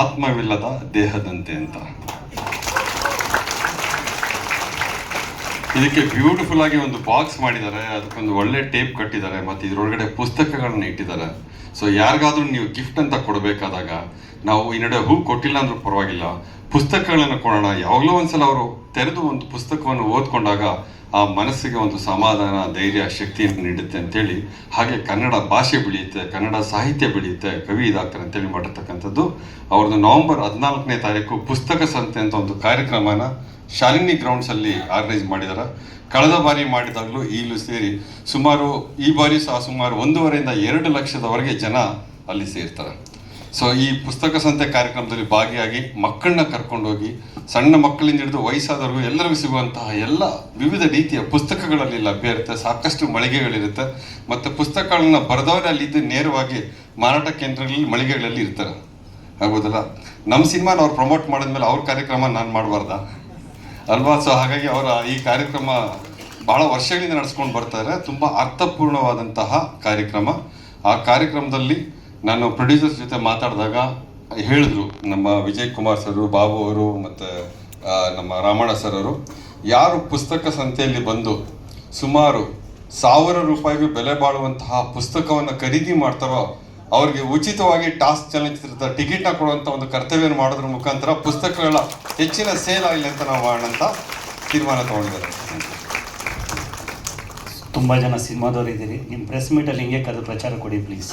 ಆತ್ಮವಿಲ್ಲದ ದೇಹದಂತೆ ಅಂತ. ಇದಕ್ಕೆ ಬ್ಯೂಟಿಫುಲ್ ಆಗಿ ಒಂದು ಬಾಕ್ಸ್ ಮಾಡಿದ್ದಾರೆ, ಅದಕ್ಕೊಂದು ಒಳ್ಳೆ ಟೇಪ್ ಕಟ್ಟಿದ್ದಾರೆ, ಮತ್ತು ಇದರೊಳಗಡೆ ಪುಸ್ತಕಗಳನ್ನ ಇಟ್ಟಿದ್ದಾರೆ. ಸೊ ಯಾರಿಗಾದ್ರೂ ನೀವು ಗಿಫ್ಟ್ ಅಂತ ಕೊಡಬೇಕಾದಾಗ, ನಾವು ಈ ನಡೆ ಹೂ ಕೊಟ್ಟಿಲ್ಲ ಅಂದ್ರೂ ಪರವಾಗಿಲ್ಲ. ಪುಸ್ತಕಗಳನ್ನು ಕೊಡೋಣ. ಯಾವಾಗಲೂ ಒಂದ್ಸಲ ಅವರು ತೆರೆದು ಒಂದು ಪುಸ್ತಕವನ್ನು ಓದ್ಕೊಂಡಾಗ ಆ ಮನಸ್ಸಿಗೆ ಒಂದು ಸಮಾಧಾನ, ಧೈರ್ಯ, ಶಕ್ತಿಯನ್ನು ನೀಡುತ್ತೆ ಅಂತೇಳಿ. ಹಾಗೆ ಕನ್ನಡ ಭಾಷೆ ಬೆಳೆಯುತ್ತೆ, ಕನ್ನಡ ಸಾಹಿತ್ಯ ಬೆಳೆಯುತ್ತೆ, ಕವಿ ಇದಾಗ್ತಾರೆ ಅಂತೇಳಿ ಮಾಡಿರ್ತಕ್ಕಂಥದ್ದು. ಅವ್ರದ್ದು ನವೆಂಬರ್ ಹದಿನಾಲ್ಕನೇ ತಾರೀಕು ಪುಸ್ತಕ ಸಂತೆ ಅಂತ ಒಂದು ಕಾರ್ಯಕ್ರಮನ ಶಾಲಿನಿ ಗ್ರೌಂಡ್ಸ್ ಅಲ್ಲಿ ಆರ್ಗನೈಸ್ ಮಾಡಿದ್ದಾರೆ ಕಳೆದ ಬಾರಿ ಮಾಡಿದಾಗಲೂ ಈಗಲೂ ಸೇರಿ ಸುಮಾರು ಈ ಬಾರಿ ಸಹ ಸುಮಾರು ಒಂದೂವರೆಯಿಂದ ಎರಡು ಲಕ್ಷದವರೆಗೆ ಜನ ಅಲ್ಲಿ ಸೇರ್ತಾರೆ. ಸೊ ಈ ಪುಸ್ತಕ ಸಂತೆ ಕಾರ್ಯಕ್ರಮದಲ್ಲಿ ಭಾಗಿಯಾಗಿ ಮಕ್ಕಳನ್ನ ಕರ್ಕೊಂಡೋಗಿ, ಸಣ್ಣ ಮಕ್ಕಳಿಂದ ಹಿಡಿದು ವಯಸ್ಸಾದವರೆಗೂ ಎಲ್ಲರಿಗೂ ಸಿಗುವಂತಹ ಎಲ್ಲ ವಿವಿಧ ರೀತಿಯ ಪುಸ್ತಕಗಳಲ್ಲಿ ಲಭ್ಯ ಇರುತ್ತೆ. ಸಾಕಷ್ಟು ಮಳಿಗೆಗಳಿರುತ್ತೆ. ಮತ್ತು ಪುಸ್ತಕಗಳನ್ನ ಬರೆದವರೇ ಅಲ್ಲಿದ್ದು ನೇರವಾಗಿ ಮಾರಾಟ ಕೇಂದ್ರಗಳಲ್ಲಿ ಮಳಿಗೆಗಳಲ್ಲಿ ಇರ್ತಾರೆ. ಆಗ್ಬೋದಲ್ಲ? ನಮ್ಮ ಸಿನಿಮಾನ ಅವ್ರು ಪ್ರಮೋಟ್ ಮಾಡಿದ್ಮೇಲೆ ಅವ್ರ ಕಾರ್ಯಕ್ರಮ ನಾನು ಮಾಡಬಾರ್ದ? ಅಲ್ವಾ? ಸೊ ಹಾಗಾಗಿ ಅವರ ಈ ಕಾರ್ಯಕ್ರಮ ಬಹಳ ವರ್ಷಗಳಿಂದ ನಡೆಸ್ಕೊಂಡು ಬರ್ತಾರೆ ತುಂಬ ಅರ್ಥಪೂರ್ಣವಾದಂತಹ ಕಾರ್ಯಕ್ರಮ. ಆ ಕಾರ್ಯಕ್ರಮದಲ್ಲಿ ನಾನು ಪ್ರೊಡ್ಯೂಸರ್ಸ್ ಜೊತೆ ಮಾತಾಡಿದಾಗ ಹೇಳಿದ್ರು ನಮ್ಮ ವಿಜಯ್ ಕುಮಾರ್ ಸರ್ ಬಾಬು ಅವರು ಮತ್ತು ನಮ್ಮ ರಾಮಣ್ಣ ಸರ್ ಅವರು, ಯಾರು ಪುಸ್ತಕ ಸಂತೆಯಲ್ಲಿ ಬಂದು ಸುಮಾರು ಸಾವಿರ ರೂಪಾಯಿಗೂ ಬೆಲೆ ಬಾಳುವಂತಹ ಪುಸ್ತಕವನ್ನು ಖರೀದಿ ಮಾಡ್ತಾರೋ, ಅವ್ರಿಗೆ ಉಚಿತವಾಗಿ ಟಾಸ್ಕ್ ಚಲನಚಿತ್ರದ ಟಿಕೆಟ್ನ ಕೊಡುವಂಥ ಒಂದು ಕರ್ತವ್ಯವನ್ನು ಮಾಡೋದ್ರ ಮುಖಾಂತರ ಪುಸ್ತಕಗಳ ಹೆಚ್ಚಿನ ಸೇಲ್ ಆಗಲಿ ಅಂತ ನಾವು ಮಾಡೋಣ ಅಂತ ತೀರ್ಮಾನ ತಗೊಂಡಿದ್ದಾರೆ. ತುಂಬ ಜನ ಸಿನಿಮಾದವರು ಇದ್ದೀರಿ. ನಿಮ್ಮ ಪ್ರೆಸ್ ಮೀಟಲ್ಲಿ ಹಿಂಗೆ ಕರೆದು ಪ್ರಚಾರ ಕೊಡಿ please